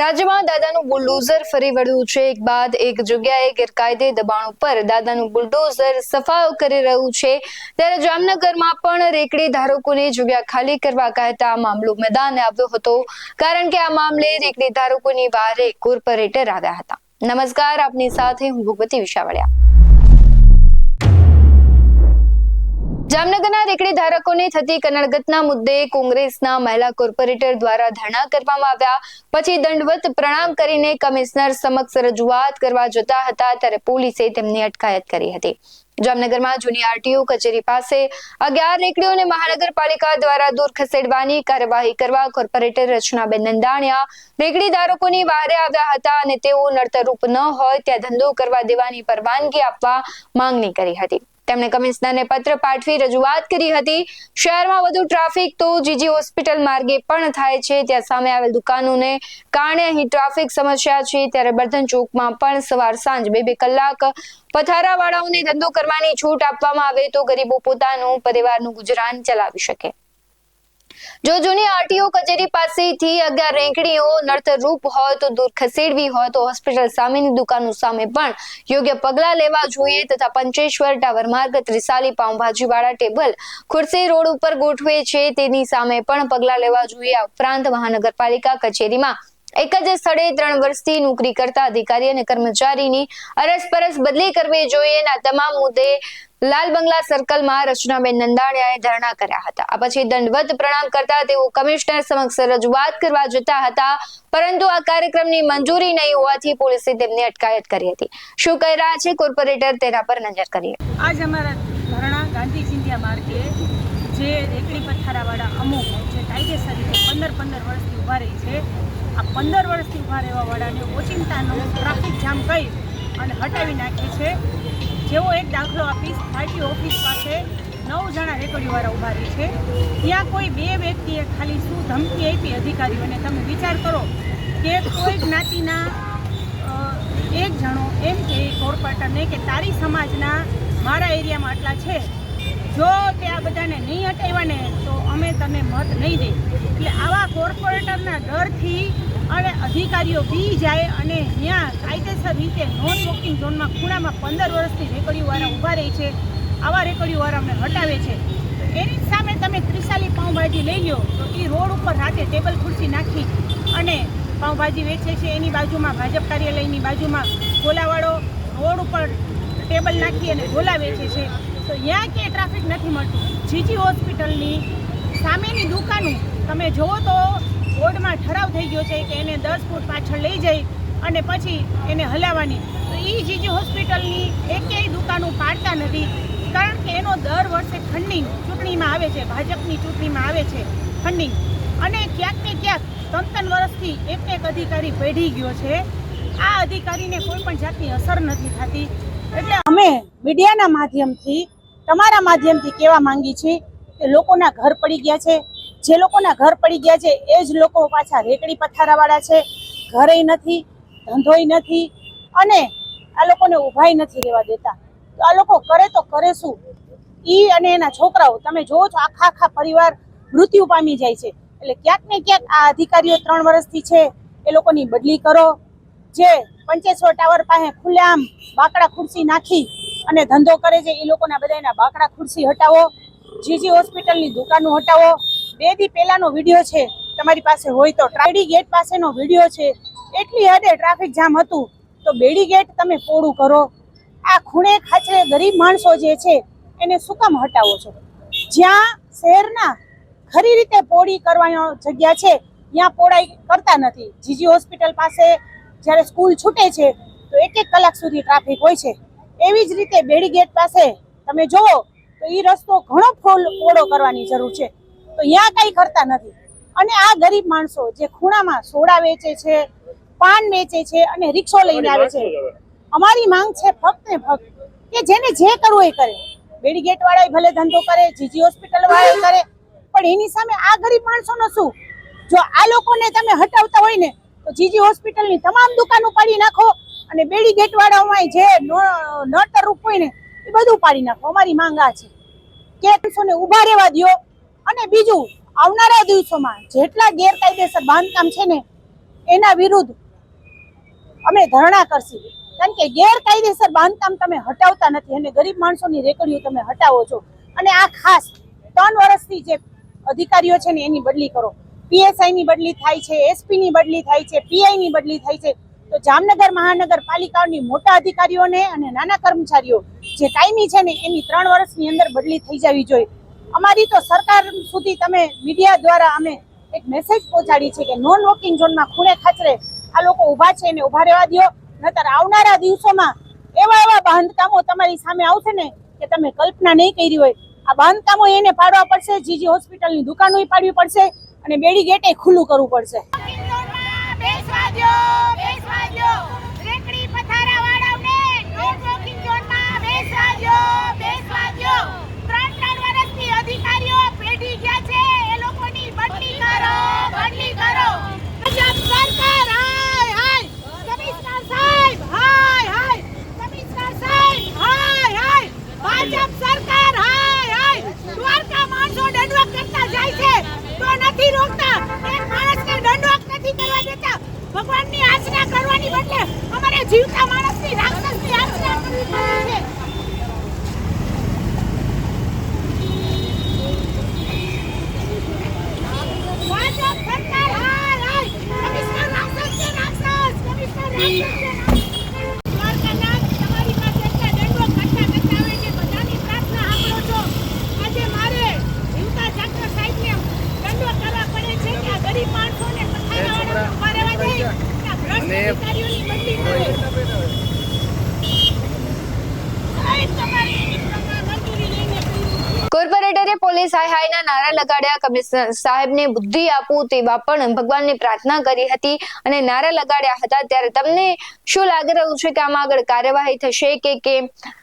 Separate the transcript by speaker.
Speaker 1: રાજ્યમાં દાદાનું બુલડોઝર ફરી વળ્યું છે. એક બાદ એક જગ્યાએ ગેરકાયદે દબાણ ઉપર દાદાનું બુલડોઝર સફાયો કરી રહ્યું છે. ત્યારે જામનગરમાં પણ રેકડી ધારકોને જગ્યા ખાલી કરવા કહેતા મામલો મેદાને આવ્યો હતો. કારણ કે આ મામલે રેકડી ધારકોની વારે કોર્પોરેટર આવ્યા હતા. નમસ્કાર, આપની સાથે હું ભગવતી વિશાવળિયા જામનગરના રેકડી ધારકોને થતી કનડગતના મુદ્દે કોંગ્રેસના મહિલા કોર્પોરેટર દ્વારા ધરણા કરવામાં આવ્યા. પછી દંડવત પ્રણામ કરીને કમિશનર સમક્ષ રજૂઆત કરવા જતા હતા ત્યારે પોલીસે તેમની અટકાયત કરી હતી. જામનગરમાં જૂની આરટીઓ કચેરી પાસે અગિયાર રેકડીઓને મહાનગરપાલિકા દ્વારા દૂર ખસેડવાની કાર્યવાહી કરવા કોર્પોરેટર રચનાબેન નંદાણિયા રેકડી ધારકોની બહારે આવ્યા હતા અને તેઓ નડતરરૂપ ન હોય ત્યાં ધંધો કરવા દેવાની પરવાનગી આપવા માંગણી કરી હતી. તેમણે કમિશનરને પત્ર પાઠવી રજૂઆત કરી હતી. શહેરમાં વધુ ટ્રાફિક તો જીજી હોસ્પિટલ માર્ગે પણ થાય છે. ત્યાં સામે આવેલ દુકાનોને કારણે અહીં ટ્રાફિક સમસ્યા છે. ત્યારે બર્ધન ચોકમાં પણ સવાર સાંજ બે બે કલાક પથારાવાળાઓને ધંધો કરવાની છૂટ આપવામાં આવે તો ગરીબો પોતાનું પરિવારનું ગુજરાન ચલાવી શકે. જો જૂની આરટીઓ કચેરી પાસેથી અગિયાર રેંકડીઓ નડતરરૂપ હોય તો દૂર ખસેડવી હોય તો હોસ્પિટલ સામેની દુકાનો સામે પણ યોગ્ય પગલાં લેવા જોઈએ તથા પંચેશ્વર ટાવર માર્ગ, ત્રિસાલી પાઉંભાજીવાળા ટેબલ, ખુરશી રોડ ઉપર ગોઠવે છે તેની સામે પણ પગલાં લેવા જોઈએ. આ ઉપરાંત મહાનગરપાલિકા કચેરીમાં એક જ સ્થળે ત્રણ વર્ષથી નોકરી કરતા અધિકારી અને કર્મચારીની અરસપરસ બદલી કરવી જોઈએ. ના તમામ મુદ્દે લાલ બંગલા સર્કલમાં રચનાબેન નંદાણિયાએ ધરણા કર્યા હતા. આ પછી દંડવત પ્રણામ કરતા તેઓ કમિશનર સમક્ષ રજૂઆત કરવા જતા હતા, પરંતુ આ કાર્યક્રમની મંજૂરી નહીં હોવાથી પોલીસે તેમની અટકાયત કરી હતી. શું કહી રહ્યા છે કોર્પોરેટર તેના પર નજર કરીએ.
Speaker 2: આજ અમારા ધરણા ગાંધી સિંધિયા માર્ગે જે રેકડી પથારાવાળા અમુક જે કાયદેસર રીતે પંદર પંદર વર્ષથી ઊભા રહી છે, આ પંદર વર્ષથી ઊભા રહેવાવાળાને ઓચિંતાનો ટ્રાફિક જામ કરી અને હટાવી નાખે છે. જેવો એક દાખલો આપીશ આરટીઓ ઓફિસ પાસે નવ જણા રેકડીવાળા ઊભા રહી છે. ત્યાં કોઈ બે વ્યક્તિએ ખાલી શું ધમકી આપી અધિકારીઓને? તમે વિચાર કરો કે કોઈ જ્ઞાતિના એક જણો એમ કે કોર્પોરેટરને કે તારી સમાજના મારા એરિયામાં આટલા છે. જો તે આ બધાને નહીં હટાવ્યા તો અમે તને મત નહીં દે એટલે આવા કોર્પોરેટરના ડરથી અને અધિકારીઓ બી જાય અને ત્યાં કાયદેસર રીતે નોન વોકિંગ ઝોનમાં ખૂણામાં પંદર વર્ષથી રેકડીવાળા ઊભા રહે છે. આવા રેકડીવાળા અમને હટાવે છે. એની સામે તમે ત્રિશાલી પાઉંભાજી લઈ લો તો એ રોડ ઉપર રાતે ટેબલ ખુરશી નાખી અને પાઉંભાજી વેચે છે. એની બાજુમાં ભાજપ કાર્યાલયની બાજુમાં ગોલાવાળો રોડ ઉપર ટેબલ નાખી અને ગોલા વેચે છે. તો ત્યાં ક્યાંય ટ્રાફિક નથી મળતું. જીજી હોસ્પિટલની સામેની દુકાનો તમે જુઓ તો બોર્ડમાં ઠરાવ થઈ ગયો છે કે એને દસ ફૂટ પાછળ લઈ જઈ અને પછી એને હલાવવાની. તો એ જીજી હોસ્પિટલની એકેય દુકાનો પાડતા નથી, કારણ કે એનો દર વર્ષે ફંડિંગ ચૂંટણીમાં આવે છે, ભાજપની ચૂંટણીમાં આવે છે ફંડિંગ અને ક્યાંક ને ક્યાંક ત્રણ વર્ષથી એક એક અધિકારી પેઢી ગયો છે. આ અધિકારીને કોઈ પણ જાતની અસર નથી થતી. એટલે અમે મીડિયાના માધ્યમથી, તમારા માધ્યમથી કહેવા માંગી છીએ કે લોકોના ઘર પડી ગયા છે જે લોકોના ઘર પડી ગયા છે, એ જ લોકો પાછા રેકડી પથારાવાળા છે. ઘરે નથી, ધંધોય નથી અને આ લોકોને ઊભાઈ નથી રહેવા દેતા. તો આ લોકો કરે તો કરે શું? ઈ અને એના છોકરાઓ, તમે જોવો છો આખા આખા પરિવાર મૃત્યુ પામી જાય છે. એટલે ક્યાંક ને ક્યાંક આ અધિકારીઓ ત્રણ વર્ષથી છે, એ લોકોની બદલી કરો. જે પંચેશ્વર ટાવર પાસે ખુલ્લેઆમ બાકડા ખુરશી નાખી અને ધંધો કરે છે, એ લોકોના બધાના બાકડા ખુરશી હટાવો. જીજી હોસ્પિટલની દુકાનો હટાવો. બે દી પહેલાનો વીડિયો છે, તમારી પાસે હોય તો. ટ્રાયડી ગેટ પાસેનો વીડિયો છે. એટલી હદે ટ્રાફિક જામ હતું, તો બેડી ગેટ તમે પોળું કરો. આ ખૂણે ખાચરે ગરીબ માણસો જે છે, એને શું કામ હટાવો છો? જ્યાં શહેરના ખરી રીતે પોળી કરવાનો જગ્યા છે, ત્યાં પોળાઈ કરતા નથી. જીજી હોસ્પિટલ પાસે જ્યારે સ્કૂલ છૂટે છે, તો એક એક કલાક સુધી ટ્રાફિક હોય છે. એવી જ રીતે બેડી ગેટ પાસે તમે જુઓ, તો એ રસ્તો ઘણો ફોલ પોળો કરવાની જરૂર છે. તો ત્યાં કંઈ કરતા નથી. અને આ ગરીબ માણસો જે ખૂણામાં સોડા વેચે છે પાન વેચે છે અને રિક્ષો લઈને આવે છે અમારી માંગ છે ફક્ત ને ફક્ત કે જેને જે કરવું એ કરે. બેડી ગેટ વાળા ભલે ધંધો કરે જીજી હોસ્પિટલ વાળા કરે પણ એની સામે આ ગરીબ માણસોનો શું? જો આ લોકોને તમે હટાવતા હોય ને તો જીજી હોસ્પિટલની તમામ દુકાનો પાડી નાખો અને બેડી ગેટ વાળા જે નડતર રૂપ હોય ને એ બધું પાડી નાખો. અમારી માંગ આ છે. કે માણસોને ઊભા રહેવા દ્યો અને બીજું, આવનારા દિવસોમાં જેટલા ગેરકાયદેસર બાંધકામ છે ને,
Speaker 3: એના વિરુદ્ધ અમે ધરણા કરશું. કારણ કે ગેરકાયદેસર બાંધકામ તમે હટાવતા નથી અને ગરીબ માણસોની રેકડીઓ તમે હટાવો છો. અને આ ખાસ ત્રણ વર્ષથી જે અધિકારીઓ છે ને, એની બદલી કરો. પીએસઆઈ ની બદલી થાય છે એસપી ની બદલી થાય છે પીઆઈ ની બદલી થાય છે. તો જામનગર મહાનગરપાલિકાની મોટા અધિકારીઓને અને નાના કર્મચારીઓ જે કાયમી છે ને, એની ત્રણ વર્ષની અંદર બદલી થઈ જવી જોઈએ. અમારી તો સરકાર સુધી તમે મીડિયા દ્વારા અમે એક મેસેજ પહોંચાડી છે કે નોન વોકિંગ ઝોનમાં ખૂણે ખાચરે આ લોકો ઊભા છે એને ઊભા રહેવા દ્યો. નતર આવનારા દિવસોમાં એવા એવા બાંધકામો તમારી સામે આવશે ને કે તમે કલ્પના નહીં કરી હોય. આ બાંધકામો એને પાડવા પડશે, જીજી હોસ્પિટલની દુકાનો પાડવી પડશે અને બેડી ગેટે ખુલ્લું કરવું પડશે
Speaker 2: બેસવા દ્યો, બેસવા દ્યો. રેકડી પથારાવાળાઓને નોન વોકિંગ ઝોનમાં બેસવા દ્યો, બેસવા દ્યો. ત્રણ ત્રણ વર્ષથી અધિકારીઓ પેઢી ગયા છે એ લોકોની બદલી કરો બદલી કરો ભાજપ સરકાર હાય હાય કમિશનર સાહેબ હાય હાય કમિશનર સાહેબ હાય હાય ભાજપ સરકાર હાય હાય દ્વારકા માણસો દંડવત કરતા જાય છે તો નથી રોકતા એક માણસને દંડવત નથી કરવા દેતા ભગવાનની આચરા કરવાની બદલે અમારે જીવતા માણસની રાક્ષસની આચરા કરવી પડે છે ભાજપ સરકાર હાય હાય કમિશનર રાક્ષસ છે રાક્ષસ કમિશનર રાક્ષસ છે રાક્ષસ. દ્વારકાનાથ તમારી પાસે એટલા દંડો કરતા કરતા આવે છે બધાની પ્રાર્થના સાંભળો છો આજે મારે જીવતા જાગતા સાહેબને દંડો કરવા પડે છે કે આ ગરીબ માણસોને પથારાવાળાને ઊભા રહેવા દે કે આ ભ્રષ્ટ અધિકારીઓની બદલી કરે સાહેબ તમારી એની પ્રમાણે મંજૂરી લઈને કર્યું
Speaker 1: કોર્પોરેટરે પોલીસ હાય હાયના નારા લગાડ્યા. કમિશનર સાહેબને બુદ્ધિ આપું તેવા પણ ભગવાનની પ્રાર્થના કરી હતી અને નારા લગાડ્યા હતા. ત્યારે તમને શું લાગી રહ્યું છે કે આમાં આગળ કાર્યવાહી થશે કે કેમ?